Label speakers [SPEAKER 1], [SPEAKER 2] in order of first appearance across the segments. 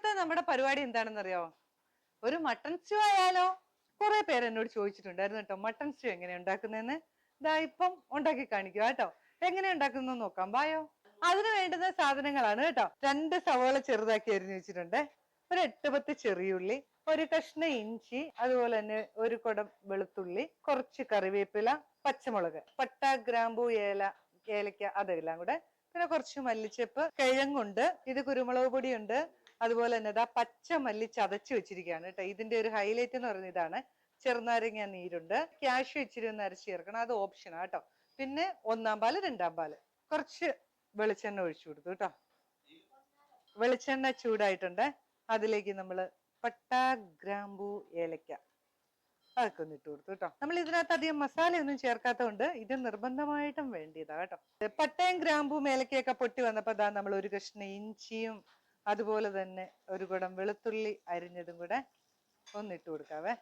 [SPEAKER 1] ഇന്നത്തെ നമ്മുടെ പരിപാടി എന്താണെന്നറിയോ? ഒരു മട്ടൺ സ്റ്റൂ ആയാലോ? കുറെ പേര് എന്നോട് ചോദിച്ചിട്ടുണ്ടായിരുന്നു കേട്ടോ മട്ടൺ സ്റ്റൂ എങ്ങനെ ഉണ്ടാക്കുന്നതെന്ന് ഇതാ ഇപ്പം ഉണ്ടാക്കി കാണിക്കുക കേട്ടോ. എങ്ങനെ ഉണ്ടാക്കുന്നത് നോക്കാം ബായോ അതിന് വേണ്ടുന്ന സാധനങ്ങളാണ് കേട്ടോ. രണ്ട് സവാള ചെറുതാക്കി അരിഞ്ഞു വെച്ചിട്ടുണ്ട്. ഒരു എട്ട് പത്ത് ചെറിയുള്ളി ഒരു കഷ്ണം ഇഞ്ചി അതുപോലെ തന്നെ ഒരു കുടം വെളുത്തുള്ളി കുറച്ച് കറിവേപ്പില പച്ചമുളക് പട്ട ഗ്രാമ്പൂ ഏല ഏലക്ക അതെല്ലാം കൂടെ. പിന്നെ കുറച്ച് മല്ലിച്ചപ്പ് കിഴങ്ങുണ്ട് ഇത് കുരുമുളക് പൊടിയുണ്ട് അതുപോലെ തന്നെ ഇതാ പച്ച മല്ലി ചതച്ച് വെച്ചിരിക്കുകയാണ് കേട്ടോ. ഇതിന്റെ ഒരു ഹൈലൈറ്റ് എന്ന് പറയുന്നത് ഇതാണ്. ചെറുനാരങ്ങ നീരുണ്ട്. ക്യാഷ് ഇച്ചിരി ഒന്ന് അരച്ച് ചേർക്കണം. അത് ഓപ്ഷനാ കേട്ടോ. പിന്നെ ഒന്നാം പാൽ രണ്ടാം പാൽ. കുറച്ച് വെളിച്ചെണ്ണ ഒഴിച്ചു കൊടുത്തു കേട്ടോ. വെളിച്ചെണ്ണ ചൂടായിട്ടുണ്ട്. അതിലേക്ക് നമ്മൾ പട്ട ഗ്രാമ്പു ഏലക്ക അതൊക്കെ ഒന്ന് ഇട്ട് കൊടുത്തു കേട്ടോ. നമ്മൾ ഇതിനകത്ത് അധികം മസാലയൊന്നും ചേർക്കാത്തതുകൊണ്ട് ഇത് നിർബന്ധമായിട്ടും വേണ്ടിയതാ കേട്ടോ. പട്ടയും ഗ്രാമ്പും ഏലക്കയൊക്കെ പൊട്ടി വന്നപ്പോൾ ദാ നമ്മൾ ഒരു കഷ്ണം ഇഞ്ചിയും അതുപോലെ തന്നെ ഒരു കുടം വെളുത്തുള്ളി അരിഞ്ഞതും കൂടെ ഒന്ന് ഇട്ടു കൊടുക്കാവേ.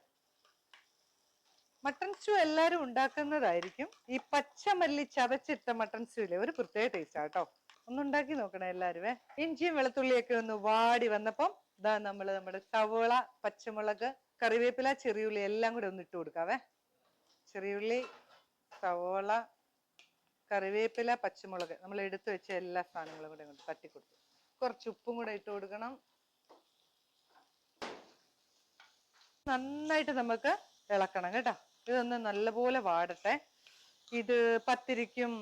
[SPEAKER 1] മട്ടൺ സ്റ്റൂ എല്ലാവരും ഉണ്ടാക്കുന്നതായിരിക്കും. ഈ പച്ചമല്ലി ചതച്ചിട്ട മട്ടൺ ഇല്ലേ ഒരു പ്രത്യേക ടേസ്റ്റ് കേട്ടോ ഒന്ന് ഉണ്ടാക്കി നോക്കണേ എല്ലാവരുമേ ഇഞ്ചിയും വെളുത്തുള്ളിയൊക്കെ ഒന്ന് വാടി വന്നപ്പം ഇതാ നമ്മൾ നമ്മുടെ സവോള പച്ചമുളക് കറിവേപ്പില ചെറിയുള്ളി എല്ലാം കൂടെ ഒന്ന് ഇട്ട് കൊടുക്കാവേ. ചെറിയുള്ളി സവോള കറിവേപ്പില പച്ചമുളക് നമ്മൾ എടുത്തു വെച്ച എല്ലാ സാധനങ്ങളും കൂടെ തട്ടി കൊടുത്തു കുറച്ച് ഉപ്പും കൂടെ ഇട്ട് കൊടുക്കണം. നന്നായിട്ട് നമുക്ക് ഇളക്കണം കേട്ടോ. ഇതൊന്ന് നല്ലപോലെ വാടട്ടെ. ഇത് പത്തിരിക്കും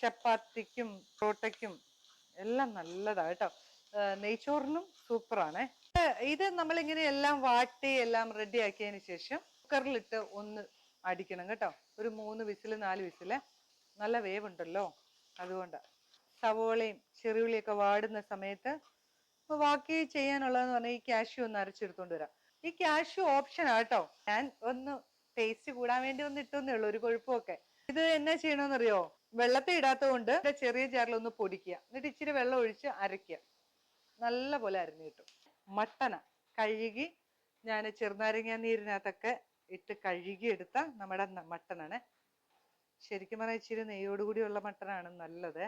[SPEAKER 1] ചപ്പാത്തിക്കും പൊറോട്ടയ്ക്കും എല്ലാം നല്ലതാ കേട്ടോ. നെയ്ച്ചോറിനും സൂപ്പറാണേ. ഇത് നമ്മളിങ്ങനെ എല്ലാം വാട്ടി എല്ലാം റെഡി ആക്കിയതിന് ശേഷം കുക്കറിലിട്ട് ഒന്ന് അടിക്കണം കേട്ടോ. ഒരു മൂന്ന് വിസിൽ നാല് വിസിൽ. നല്ല വേവുണ്ടല്ലോ. അതുകൊണ്ട്. സവോളയും ചെറിയുള്ളിയൊക്കെ വാടുന്ന സമയത്ത് അപ്പൊ ബാക്കി ചെയ്യാനുള്ളതെന്ന് പറഞ്ഞാൽ ഈ കാഷ്യൂ ഒന്ന് അരച്ചെടുത്തോണ്ട് വരാം. ഈ കാഷ്യൂ ഓപ്ഷൻ ആട്ടോ ഞാൻ ഒന്ന് ടേസ്റ്റ് കൂടാൻ വേണ്ടി ഒന്ന് ഇട്ടെന്നേ ഉള്ളൂ ഒരു കൊഴുപ്പൊക്കെ ഇത് എന്നാ ചെയ്യണമെന്നറിയോ വെള്ളത്തിൽ ഇടാത്തത് കൊണ്ട് ഇതിന്റെ ചെറിയ ജാറിൽ ഒന്ന് പൊടിക്കുക. എന്നിട്ട് ഇച്ചിരി വെള്ളം ഒഴിച്ച് അരയ്ക്കുക. നല്ല പോലെ അരിഞ്ഞു കിട്ടും. മട്ടന കഴുകി ഞാൻ ചെറുനാരങ്ങ നീരിനകത്തൊക്കെ ഇട്ട് കഴുകി എടുത്ത നമ്മുടെ മട്ടനാണ്. ശരിക്കും പറഞ്ഞാൽ ഇച്ചിരി നെയ്യോടുകൂടിയുള്ള മട്ടനാണ് നല്ലത്.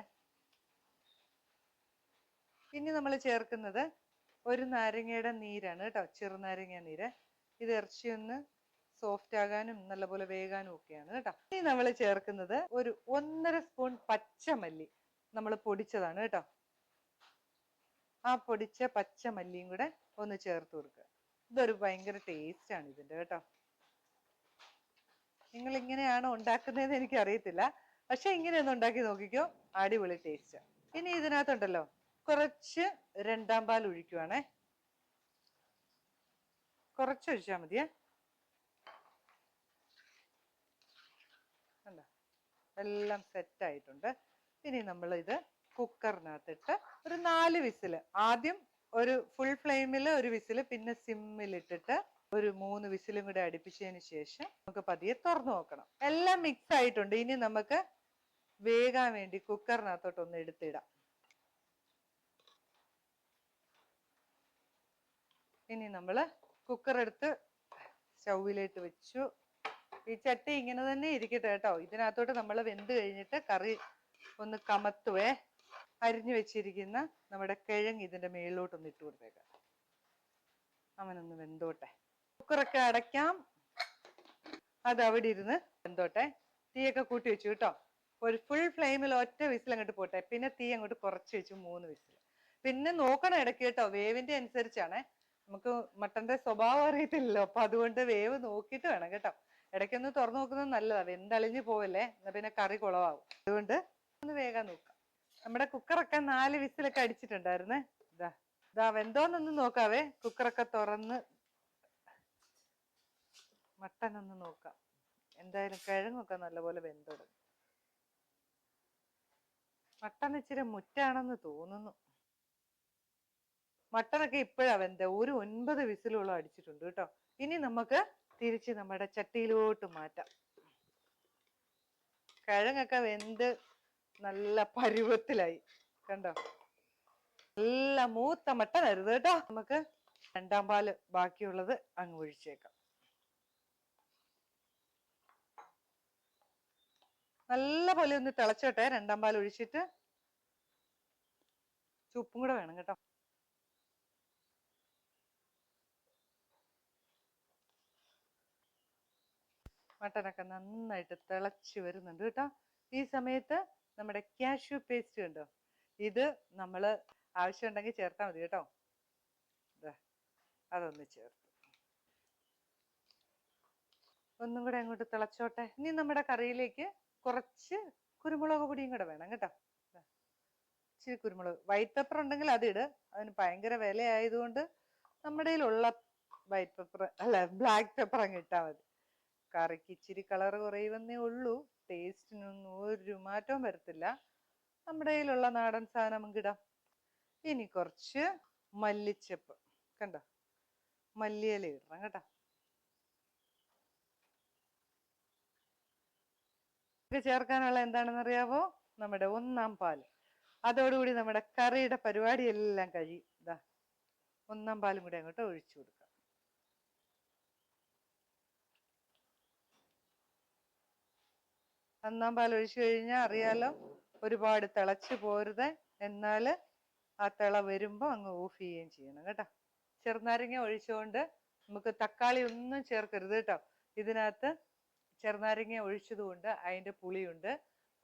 [SPEAKER 1] ഇനി നമ്മൾ ചേർക്കുന്നത് ഒരു നാരങ്ങയുടെ നീരാണ് കേട്ടോ ചെറുനാരങ്ങ നീര്. ഇത് ഇറച്ചി ഒന്ന് സോഫ്റ്റ് ആകാനും നല്ലപോലെ വേകാനും ഒക്കെയാണ് കേട്ടോ. ഇനി നമ്മൾ ചേർക്കുന്നത് ഒരു ഒന്നര സ്പൂൺ പച്ചമല്ലി നമ്മൾ പൊടിച്ചതാണ് കേട്ടോ. ആ പൊടിച്ച പച്ചമല്ലിയും കൂടെ ഒന്ന് ചേർത്ത് കൊടുക്കുക. ഇതൊരു ഭയങ്കര ടേസ്റ്റ് ആണ് ഇതിന്റെ കേട്ടോ. നിങ്ങൾ ഇങ്ങനെയാണോ ഉണ്ടാക്കുന്നതെന്ന് എനിക്ക് അറിയത്തില്ല പക്ഷെ ഇങ്ങനെ ഒന്ന് ഉണ്ടാക്കി നോക്കിക്കോ. അടിപൊളി ടേസ്റ്റ് ഇനി ഇതിനകത്തുണ്ടല്ലോ കുറച്ച് രണ്ടാം പാൽ ഒഴിക്കുവാണേ. കുറച്ച് ഒഴിച്ചാൽ മതിയേ. കണ്ടോ? എല്ലാം സെറ്റായിട്ടുണ്ട് ഇനി നമ്മൾ ഇത് കുക്കറിനകത്തിട്ട് ഒരു നാല് വിസിൽ. ആദ്യം ഒരു ഫുൾ ഫ്ലെയിമിൽ ഒരു വിസിൽ പിന്നെ സിമ്മിലിട്ടിട്ട് ഒരു മൂന്ന് വിസിലും കൂടെ അടുപ്പിച്ചതിന് ശേഷം നമുക്ക് പതിയെ തുറന്നു നോക്കണം. എല്ലാം മിക്സ് ആയിട്ടുണ്ട്. ഇനി നമുക്ക് വേകാൻ വേണ്ടി കുക്കറിനകത്തോട്ട് ഒന്ന് എടുത്തിടാം. ഇനി നമ്മൾ കുക്കർ എടുത്ത് സ്റ്റൗവിലേക്ക് വെച്ചു. ഈ ചട്ടി ഇങ്ങനെ തന്നെ ഇരിക്കട്ടെ കേട്ടോ. ഇതിനകത്തോട്ട് നമ്മൾ വെന്ത് കഴിഞ്ഞിട്ട് കറി ഒന്ന് കമത്തുവേ. അരിഞ്ഞു വെച്ചിരിക്കുന്ന നമ്മുടെ കിഴങ്ങ് ഇതിന്റെ മേളിലോട്ടൊന്ന് ഇട്ട് കൊടുത്തേക്കാം. അവനൊന്ന് വെന്തോട്ടെ. കുക്കറൊക്കെ അടയ്ക്കാം. അത് അവിടെ ഇരുന്ന് വെന്തോട്ടെ. തീയൊക്കെ കൂട്ടി വെച്ചു കേട്ടോ. ഒരു ഫുൾ ഫ്ലെയിമിൽ ഒറ്റ വിസിൽ അങ്ങോട്ട് പോട്ടെ. പിന്നെ തീ അങ്ങോട്ട് കുറച്ച് വെച്ചു മൂന്ന് വിസിൽ. പിന്നെ നോക്കണം ഇടയ്ക്ക് കേട്ടോ. വേവിന്റെ അനുസരിച്ചാണേ. നമുക്ക് മട്ടന്റെ സ്വഭാവം അറിയത്തില്ലല്ലോ. അപ്പൊ അതുകൊണ്ട് വേവ് നോക്കിയിട്ട് വേണം കേട്ടോ. ഇടയ്ക്കൊന്ന് തുറന്നു നോക്കുന്നത് നല്ലതാ. വെന്തളിഞ്ഞു പോവല്ലേ? എന്നാ പിന്നെ കറി കുളവാകും. അതുകൊണ്ട് ഒന്ന് വേഗം നോക്കാം. നമ്മുടെ കുക്കറൊക്കെ നാല് വിസിലൊക്കെ അടിച്ചിട്ടുണ്ടായിരുന്നേ. ഇതാ. ഇതാ വെന്തോന്നൊന്ന് നോക്കാവേ. കുക്കറൊക്കെ തുറന്ന് മട്ടൻ ഒന്ന് നോക്കാം. എന്തായാലും കിഴങ്ങൊക്കെ നല്ലപോലെ വെന്തോടും. മട്ടൻ ഇച്ചിരി മുറ്റാണെന്ന് തോന്നുന്നു. മട്ടനൊക്കെ ഇപ്പോഴാ വെന്ത ഒരു ഒൻപത് വിസിലോളം അടിച്ചിട്ടുണ്ട് കേട്ടോ. ഇനി നമുക്ക് തിരിച്ച് നമ്മുടെ ചട്ടിയിലോട്ട് മാറ്റാം. കിഴങ്ങൊക്കെ വെന്ത് നല്ല പരുവത്തിലായി. കണ്ടോ? നല്ല മൂത്ത മട്ടനായിരുന്നു കേട്ടോ. നമുക്ക് രണ്ടാം പാൽ ബാക്കിയുള്ളത് അങ്ങ് ഒഴിച്ചേക്കാം. നല്ല പോലെ ഒന്ന് തിളച്ചോട്ടെ. രണ്ടാം പാൽ ഒഴിച്ചിട്ട് ചുപ്പും കൂടെ വേണം കേട്ടോ. മട്ടനൊക്കെ നന്നായിട്ട് തിളച്ച് വരുന്നുണ്ട് കേട്ടോ. ഈ സമയത്ത് നമ്മുടെ കാഷ്യൂ പേസ്റ്റ് കണ്ടോ ഇത് നമ്മൾ ആവശ്യമുണ്ടെങ്കിൽ ചേർത്താൽ മതി കേട്ടോ. അതൊന്ന് ചേർത്ത്. ഒന്നും കൂടെ അങ്ങോട്ട് തിളച്ചോട്ടെ. ഇനി നമ്മുടെ കറിയിലേക്ക് കുറച്ച് കുരുമുളക് പൊടിയും കൂടെ വേണം കേട്ടോ. ഇച്ചിരി കുരുമുളക്. വൈറ്റ് പെപ്പർ ഉണ്ടെങ്കിൽ അതിട് അതിന് ഭയങ്കര വില ആയതുകൊണ്ട് നമ്മുടെ കയ്യിലുള്ള വൈറ്റ് പെപ്പർ അല്ല ബ്ലാക്ക് പെപ്പർ അങ്ങ് ഇട്ടാൽ മതി. കറിക്ക് ഇച്ചിരി കളർ കുറയുമെന്നേ ഉള്ളൂ. ടേസ്റ്റിനൊന്നും ഒരു മാറ്റവും വരത്തില്ല. നമ്മുടെ കയ്യിലുള്ള നാടൻ സാധനം നമുക്ക് ഇടാം. ഇനി കുറച്ച് മല്ലിച്ചപ്പ്. കണ്ടോ? മല്ലിയില ഇടണം കേട്ടോ. ചേർക്കാനുള്ള എന്താണെന്ന് അറിയാവോ? നമ്മുടെ ഒന്നാം പാൽ അതോടുകൂടി നമ്മുടെ കറിയുടെ പരിപാടി എല്ലാം കഴിയും. ഇതാ ഒന്നാം പാലും കൂടി അങ്ങോട്ട് ഒഴിച്ചു കൊടുക്കാം. ഒന്നാം പാൽ ഒഴിച്ചു കഴിഞ്ഞാൽ അറിയാലോ ഒരുപാട് തിളച്ച് പോരുത്. എന്നാൽ ആ തിള വരുമ്പോൾ അങ്ങ് ഓഫ് ചെയ്യുകയും ചെയ്യണം കേട്ടോ. ചെറുനാരങ്ങ ഒഴിച്ചുകൊണ്ട് നമുക്ക് തക്കാളി ഒന്നും ചേർക്കരുത് കേട്ടോ. ഇതിനകത്ത് ചെറുനാരങ്ങ ഒഴിച്ചതുകൊണ്ട് അതിന്റെ പുളിയുണ്ട്.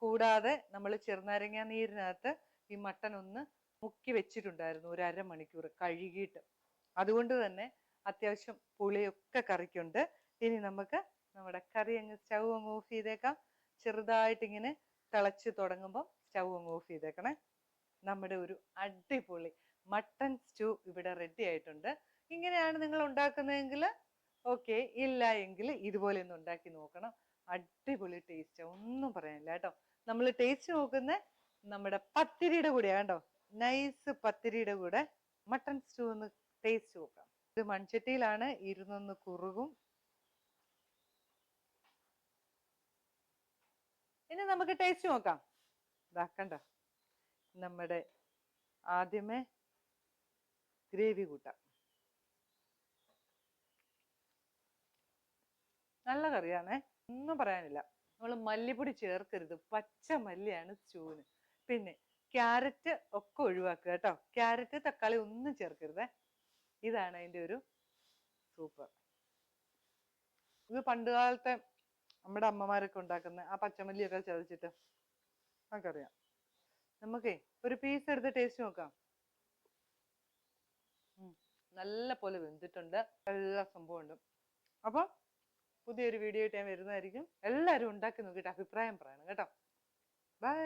[SPEAKER 1] കൂടാതെ നമ്മൾ ചെറുനാരങ്ങ നീരിനകത്ത് ഈ മട്ടൻ ഒന്ന് മുക്കി വെച്ചിട്ടുണ്ടായിരുന്നു ഒരു അരമണിക്കൂർ കഴുകിയിട്ട്. അതുകൊണ്ട് തന്നെ അത്യാവശ്യം പുളിയൊക്കെ കറിക്കുണ്ട്. ഇനി നമുക്ക് നമ്മുടെ കറി അങ്ങ് സ്റ്റൗ അങ്ങ് ഓഫ് ചെയ്തേക്കാം. ചെറുതായിട്ട് ഇങ്ങനെ തിളച്ച് തുടങ്ങുമ്പോൾ സ്റ്റൗ അങ്ങ് ഓഫ് ചെയ്തേക്കണേ. നമ്മുടെ ഒരു അടിപൊളി മട്ടൺ സ്റ്റൂ ഇവിടെ റെഡി ആയിട്ടുണ്ട്. ഇങ്ങനെയാണ് നിങ്ങൾ ഉണ്ടാക്കുന്നതെങ്കിൽ ഓക്കെ ഇല്ല എങ്കിൽ ഇതുപോലെ ഒന്ന് ഉണ്ടാക്കി നോക്കണം. അടിപൊളി ടേസ്റ്റ് ഒന്നും പറയാനില്ല കേട്ടോ. നമ്മൾ ടേസ്റ്റ് നോക്കുന്ന നമ്മുടെ പത്തിരിയുടെ കൂടെയാണ് കേട്ടോ നൈസ് പത്തിരിയുടെ കൂടെ മട്ടൺ സ്റ്റൂ ഒന്ന് ടേസ്റ്റ് നോക്കാം. ഇത് മൺചട്ടിയിലാണ് ഇരുന്നൊന്ന് കുറുകും ഇനി നമുക്ക് ടേസ്റ്റ് നോക്കാം. ഇതാക്കണ്ട നമ്മുടെ ആദ്യമേ ഗ്രേവി കൂട്ടാം. നല്ല കറിയാണേ. ഒന്നും പറയാനില്ല. നമ്മൾ മല്ലിപ്പൊടി ചേർക്കരുത്. പച്ച മല്ലിയാണ് ചൂന്. പിന്നെ ക്യാരറ്റ് ഒക്കെ ഒഴിവാക്കുക കേട്ടോ. ക്യാരറ്റ് തക്കാളി ഒന്നും ചേർക്കരുതേ. ഇതാണ് അതിന്റെ ഒരു സൂപ്പർ ഇത് പണ്ട് കാലത്തെ നമ്മുടെ അമ്മമാരൊക്കെ ഉണ്ടാക്കുന്ന ആ പച്ചമല്ലിയൊക്കെ ചതച്ചിട്ട് നമുക്കറിയാം. നമുക്കേ ഒരു പീസ് എടുത്ത് ടേസ്റ്റ് നോക്കാം. നല്ല പോലെ വെന്തിട്ടുണ്ട്. എല്ലാ സംഭവമുണ്ട്. അപ്പോൾ പുതിയൊരു വീഡിയോ ആയിട്ട് ഞാൻ വരുന്നതായിരിക്കും. എല്ലാവരും ഉണ്ടാക്കി നോക്കിയിട്ട് അഭിപ്രായം പറയണം കേട്ടോ. ബൈ